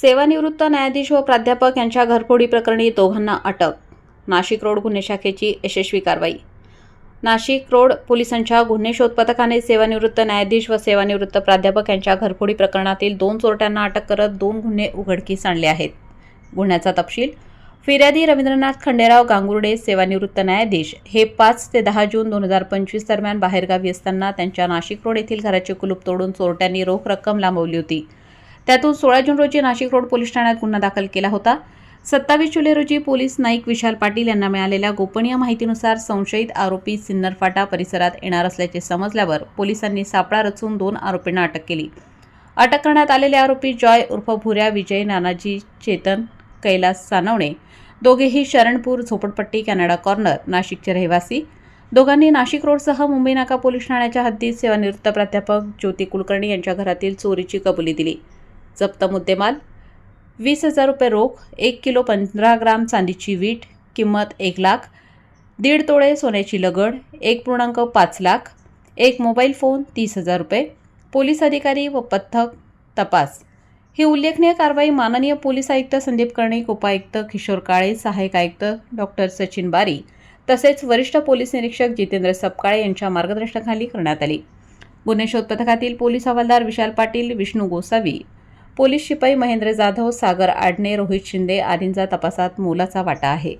सेवानिवृत्त न्यायाधीश व प्राध्यापक यांच्या घरफोडी प्रकरणी दोघांना अटक. नाशिक रोड गुन्हे शाखेची यशस्वी कारवाई. नाशिक रोड पोलिसांच्या गुन्हे शोध पथकाने सेवानिवृत्त न्यायाधीश व सेवानिवृत्त प्राध्यापक यांच्या घरफोडी प्रकरणातील दोन चोरट्यांना अटक करत दोन गुन्हे उघडकीस आणले आहेत. गुन्ह्याचा तपशील फिर्यादी रवींद्रनाथ खंडेराव गांगुर्डे सेवानिवृत्त न्यायाधीश. हे पाच ते दहा जून दोन हजार पंचवीस दरम्यान बाहेरगावी असताना त्यांच्या नाशिक रोड येथील घराचे कुलूप तोडून चोरट्यांनी रोख रक्कम लांबवली होती. त्यातून सोळा जून रोजी नाशिक रोड पोलीस ठाण्यात गुन्हा दाखल केला होता. सत्तावीस जुलै रोजी पोलीस नाईक विशाल पाटील यांना मिळालेल्या गोपनीय माहितीनुसार संशयित आरोपी सिन्नर फाटा परिसरात येणार असल्याचे समजल्यावर पोलिसांनी सापळा रचून दोन आरोपींना अटक केली. अटक करण्यात आलेले आरोपी जॉय उर्फ भुऱ्या विजय नानाजी चेतन कैलास सानवणे दोघेही शरणपूर झोपडपट्टी कॅनडा कॉर्नर नाशिकचे रहिवासी. दोघांनी नाशिक रोडसह मुंबई नाका पोलीस ठाण्याच्या हद्दीत सेवानिवृत्त प्राध्यापक ज्योती कुलकर्णी यांच्या घरातील चोरीची कबुली दिली. जप्त मुद्देमाल. वीस हजार रुपये रोख एक किलो पंधरा ग्राम चांदीची वीट किंमत एक लाख. दीड तोळे सोन्याची लगड एक पूर्णांक पाच लाख. एक मोबाईल फोन तीस हजार रुपये. पोलीस अधिकारी व पथक तपास. ही उल्लेखनीय कारवाई माननीय पोलीस आयुक्त संदीप कर्णिक उपायुक्त किशोर काळे सहाय्यक आयुक्त डॉक्टर सचिन बारी तसेच वरिष्ठ पोलीस निरीक्षक जितेंद्र सपकाळे यांच्या मार्गदर्शनाखाली करण्यात आली. गुन्हे शोध पथकातील पोलीस हवालदार विशाल पाटील विष्णू गोसावी पोलीस शिपाई महेंद्र जाधव सागर आडणे रोहित शिंदे आदींचा तपासात मोलाचा वाटा आहे.